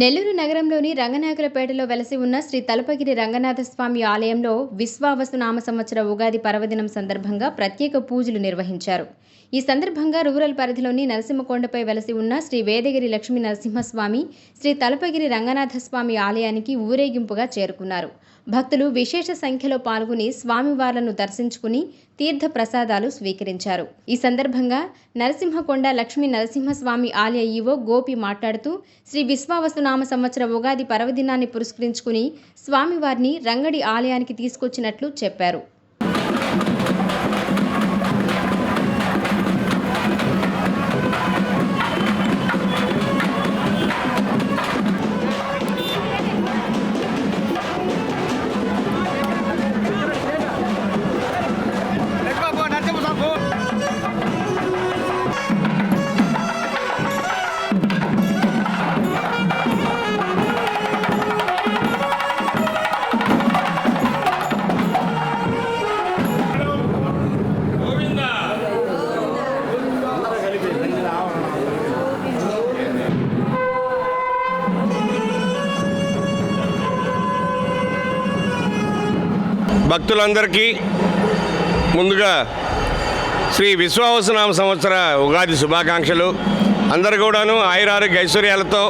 నెల్లూరు నగరంలోని రంగనాయకులపేటలో వెలసి ఉన్న శ్రీ తలపగిరి రంగనాథస్వామి ఆలయంలో విశ్వావసు నామ సంవత్సర ఉగాది పర్వదినం సందర్భంగా ప్రత్యేక పూజలు నిర్వహించారు. ఈ సందర్భంగా రూరల్ పరిధిలోని నరసింహకొండపై వెలసి ఉన్న శ్రీ వేదగిరి లక్ష్మీ నరసింహస్వామి శ్రీ తలపగిరి రంగనాథస్వామి ఆలయానికి ఊరేగింపుగా చేరుకున్నారు. భక్తులు విశేష సంఖ్యలో పాల్గొని స్వామివార్లను దర్శించుకుని తీర్థ ప్రసాదాలు స్వీకరించారు. ఈ సందర్భంగా నరసింహకొండ లక్ష్మీ నరసింహస్వామి ఆలయ ఈవో గోపి మాట్లాడుతూ శ్రీ విశ్వావసునామ సంవత్సర ఉగాది పర్వదినాన్ని పురస్కరించుకుని స్వామివారిని రంగడి ఆలయానికి తీసుకొచ్చినట్లు చెప్పారు. భక్తులందరికీ ముందుగా శ్రీ విశ్వావసనామ సంవత్సర ఉగాది శుభాకాంక్షలు. అందరు కూడాను ఆయురారోగ్య ఐశ్వర్యాలతో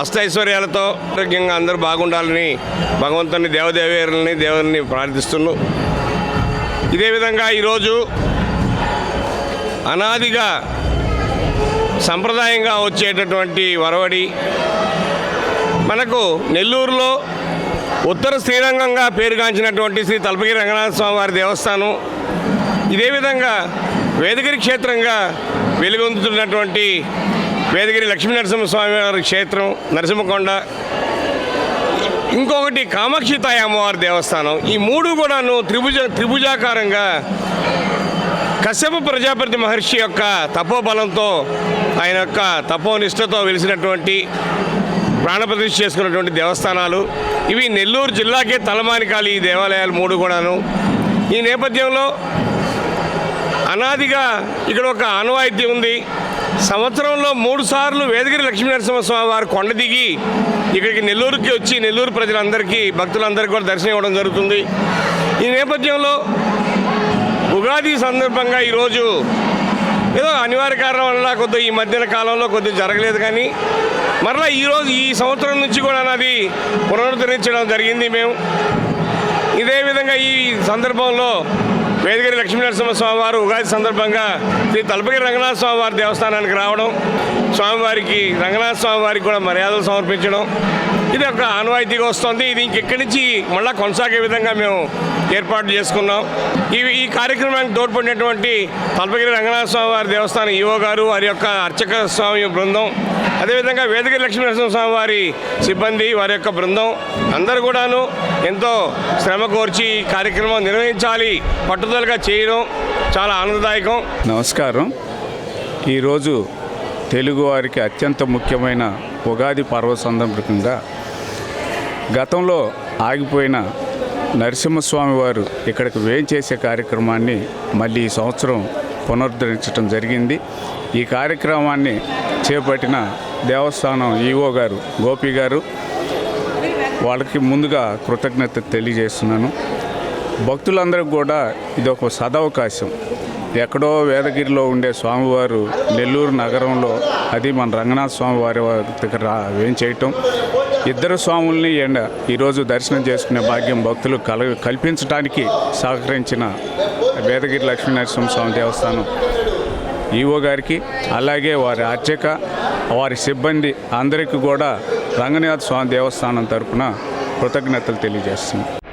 అష్టైశ్వర్యాలతో ఆరోగ్యంగా అందరూ బాగుండాలని భగవంతుని దేవదేవేరులని దేవుని ప్రార్థిస్తున్నాం. ఇదే విధంగా ఈరోజు అనాదిగా సంప్రదాయంగా వచ్చేటటువంటి వరవడి. మనకు నెల్లూరులో ఉత్తర శ్రీరంగంగా పేరుగాంచినటువంటి శ్రీ తలపగిరి రంగనాథ స్వామి వారి దేవస్థానం. ఇదే విధంగా వేదగిరి క్షేత్రంగా వెలుగొందుతున్నటువంటి వేదగిరి లక్ష్మీ నరసింహస్వామి వారి క్షేత్రం నరసింహకొండ. ఇంకొకటి కామాక్షి తాయి అమ్మవారి దేవస్థానం. ఈ మూడు కూడాను త్రిభుజ త్రిభుజాకారంగా కశ్యప ప్రజాపతి మహర్షి యొక్క తపోబలంతో ఆయన యొక్క తపోనిష్టతో వెలిసినటువంటి ప్రాణప్రతిష్ఠ చేసుకున్నటువంటి దేవస్థానాలు. ఇవి నెల్లూరు జిల్లాకే తలమానికాలి ఈ దేవాలయాలు మూడు కూడాను. ఈ నేపథ్యంలో అనాదిగా ఇక్కడ ఒక ఆనవాయితీ ఉంది. సంవత్సరంలో మూడు సార్లు వేదగిరి లక్ష్మీనరసింహస్వామి వారు కొండ దిగి ఇక్కడికి నెల్లూరుకి వచ్చి నెల్లూరు ప్రజలందరికీ భక్తులందరికీ కూడా దర్శనం ఇవ్వడం జరుగుతుంది. ఈ నేపథ్యంలో ఉగాది సందర్భంగా ఈరోజు ఏదో అనివార్య కారణం వల్ల కొద్దిగా ఈ మధ్యన కాలంలో కొద్దిగా జరగలేదు కానీ మరలా ఈరోజు ఈ సంవత్సరం నుంచి కూడా అది పునరుద్ధరించడం జరిగింది మేము. ఇదే విధంగా ఈ సందర్భంలో వేదగిరి లక్ష్మీనరసింహస్వామి వారు ఉగాది సందర్భంగా శ్రీ తలపగిరి రంగనాథ స్వామి వారి దేవస్థానానికి రావడం స్వామివారికి రంగనాథ స్వామి వారికి కూడా మర్యాదలు సమర్పించడం ఇది ఒక ఆనవాయితీగా వస్తుంది. ఇది ఇంకెక్కడి నుంచి మళ్ళీ కొనసాగే విధంగా మేము ఏర్పాటు చేసుకున్నాం. ఈ ఈ కార్యక్రమానికి తోడ్పడినటువంటి తలపగిరి రంగనాథ స్వామి వారి దేవస్థానం ఈవో గారు వారి యొక్క అర్చక స్వామి బృందం అదేవిధంగా వేదగిరి లక్ష్మీనరసింహ స్వామి వారి సిబ్బంది వారి యొక్క బృందం అందరూ కూడాను ఎంతో శ్రమ కోర్చి ఈ కార్యక్రమం నిర్వహించాలి. పట్టుదలగా చేయడం చాలా ఆనందదాయకం. నమస్కారం. ఈరోజు తెలుగువారికి అత్యంత ముఖ్యమైన ఉగాది పర్వ సందర్భంగా గతంలో ఆగిపోయిన నరసింహస్వామి వారు ఇక్కడికి వేంచేసే కార్యక్రమాన్ని మళ్ళీ ఈ సంవత్సరం పునరుద్ధరించడం జరిగింది. ఈ కార్యక్రమాన్ని చేపట్టిన దేవస్థానం ఈఓ గారు గోపి గారు వాళ్ళకి ముందుగా కృతజ్ఞత తెలియజేస్తున్నాను. భక్తులందరికీ కూడా ఇది ఒక సదవకాశం. ఎక్కడో వేదగిరిలో ఉండే స్వామివారు నెల్లూరు నగరంలో అది మన రంగనాథ స్వామి వారి దగ్గర వేం చేయటం. ఇద్దరు స్వాముల్ని ఎండ ఈరోజు దర్శనం చేసుకునే భాగ్యం భక్తులు కల కల్పించడానికి సహకరించిన వేదగిరి లక్ష్మీనరసింహ స్వామి దేవస్థానం ఈఓ గారికి అలాగే వారి అర్చక వారి సిబ్బంది అందరికీ కూడా రంగనాథ స్వామి దేవస్థానం తరపున కృతజ్ఞతలు తెలియజేస్తుంది